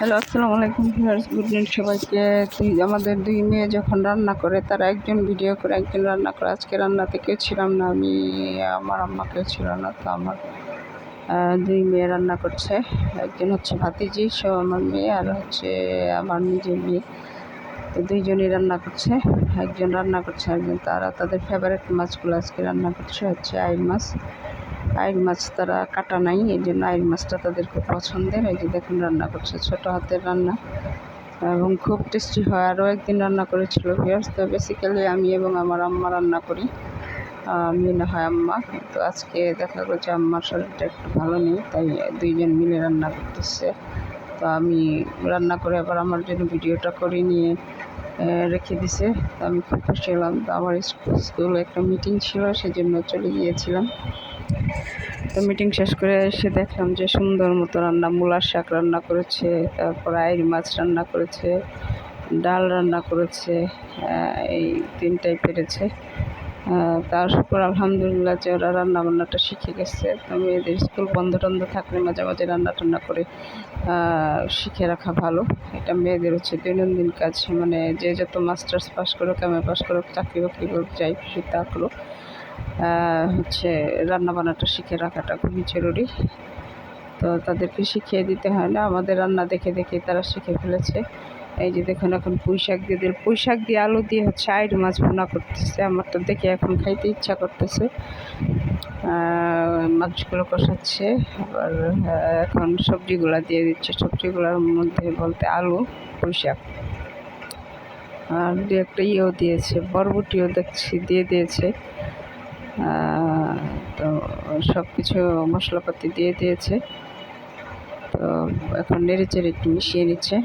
Hello, আসসালামু আলাইকুম viewers, good morning সবাইকে। দুই আমাদের দুই মেয়ে যখন রান্না করে, তারা একজন ভিডিও করে, একজন রান্না করে। আজকে রান্নাতে কেউ ছিলাম না, আমি, আমার আম্মা কেউ ছিল না, তো আমার দুই মেয়ে রান্না করছে। একজন হচ্ছে ভাতিজি সব আমার মেয়ে, আর হচ্ছে আমার নিজের মেয়ে। তো দুইজনই রান্না করছে, একজন রান্না করছে, একজন তারা। তাদের ফেভারিট মাছগুলো আজকে রান্না করছে, হচ্ছে আইল মাছ। আইল মাছ তারা কাটা নাই, এই জন্য আইল মাছটা তাদের খুব পছন্দের। এই যে দেখুন রান্না করছে ছোট হাতের রান্না এবং খুব টেস্টি হয়, আরও একদিন রান্না করেছিল ভিয়ার্স তো বেসিক্যালি আমি এবং আমার আম্মা রান্না করি আমি না হয় আম্মা। কিন্তু আজকে দেখা যে আম্মার শরীরটা একটু ভালো নেই, তাই দুইজন মিলে রান্না করতেছে। তো আমি রান্না করে আবার আমার জন্য ভিডিওটা করে নিয়ে রেখে দিছে। তো আমি খুব খুশি হলাম। তো আমার স্কুলে একটা মিটিং ছিল, সেজন্য চলে গিয়েছিলাম। তো মিটিং শেষ করে এসে দেখলাম যে সুন্দর মতো রান্না মূলার শাক রান্না করেছে তারপর আইর মাছ রান্না করেছে ডাল রান্না করেছে এই তিনটাই পেরেছে। আহ, তার উপর আলহামদুলিল্লাহ যে ওরা রান্না বান্নাটা শিখে গেছে। তো মেয়েদের স্কুল বন্ধ টন্ধ থাকলে মাঝে মাঝে রান্না টান্না করে শিখে রাখা ভালো। এটা মেয়েদের হচ্ছে দৈনন্দিন কাজ মানে যে যত মাস্টার্স পাস করুক এম এ পাস করুক চাকরি বাকরি করুক যাই খুশি তা করুক। হচ্ছে রান্না বান্নাটা শিখে রাখাটা খুবই জরুরি। তো তাদেরকে শিখিয়ে দিতে হয় না। আমাদের রান্না দেখে দেখে তারা শিখে ফেলেছে। এই যে দেখুন, এখন পুঁই শাক দিয়ে দিল। পুঁই শাক দিয়ে আলু দিয়ে হচ্ছে আইর মাছ ভুনা করতেছে। আমার তো দেখে এখন খাইতে ইচ্ছা করতেছে। মাছগুলো কষাচ্ছে। আবার এখন সবজিগুলা দিয়ে দিচ্ছে। সবজিগুলোর মধ্যে বলতে আলু, পুঁই শাক। আর দু একটা ইয়েও দিয়েছে। বরবটিও দেখছি, দিয়ে দিয়েছে। তো সব কিছু মশলাপাতি দিয়ে দিয়েছে। তো এখন নেড়ে চেড়ে একটু মিশিয়ে নিচ্ছে।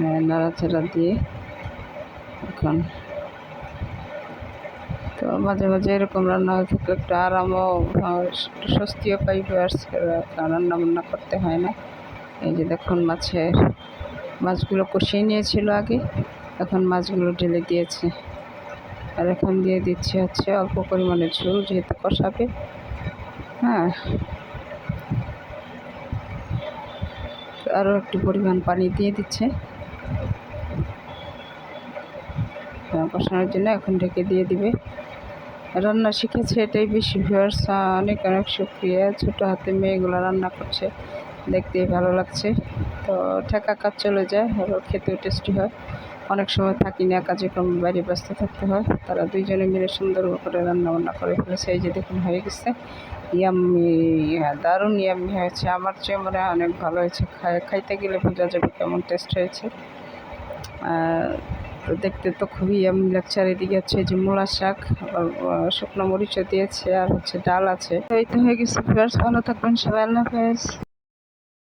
হ্যাঁ, নাড়াচাড়া দিয়ে এখন। তো মাঝে মাঝে এরকম রান্না হয়ে থাকলে একটু আরামও একটু স্বস্তিও পাই রান্না বান্না করতে হয় না। এই যে দেখুন মাছের মাছগুলো কষিয়ে নিয়েছিল আগে। এখন মাছগুলো ঢেলে দিয়েছে। আর এখন দিয়ে দিচ্ছে হচ্ছে অল্প পরিমাণে ঝোল যেহেতু কষাবে। হ্যাঁ। আরও একটু পরিমাণ পানি দিয়ে দিচ্ছে। হ্যাঁ, কষানোর জন্য এখন ঢেকে দিয়ে দিবে। রান্না শিখেছে এটাই বেশি ভিউয়ার্স। অনেক অনেক সুক্রিয়া ছোটো হাতে মেয়েগুলো রান্না করছে। দেখতে ভালো লাগছে। তো ঠেকা কাজ চলে যায় আরও খেতেও টেস্টি হয়। অনেক সময় থাকি না, কাজে কর্মে বাইরে ব্যস্ত থাকতে হয়। তারা দুইজনে মিলে সুন্দর করে রান্না বান্না করে ফেলেছে। এই যে দেখুন, হয়ে গেছে। ইয়াম্মি হ্যাঁ দারুণ ইয়াম্মি হয়েছে। আমার চেয়ে অনেক ভালো হয়েছে। খাই খাইতে গেলে বোঝা যাবে কেমন টেস্ট হয়েছে। তো দেখতে তো খুবই ইয়াম্মি লাগছে। আর এদিকে হচ্ছে যে মূলা শাক শুকনো মরিচও দিয়েছে, আর হচ্ছে ডাল আছে। তো এই তো হয়ে গেছে, ভিউয়ার্স, ভালো থাকবেন। সবাই আল্লাহ হাফেজ।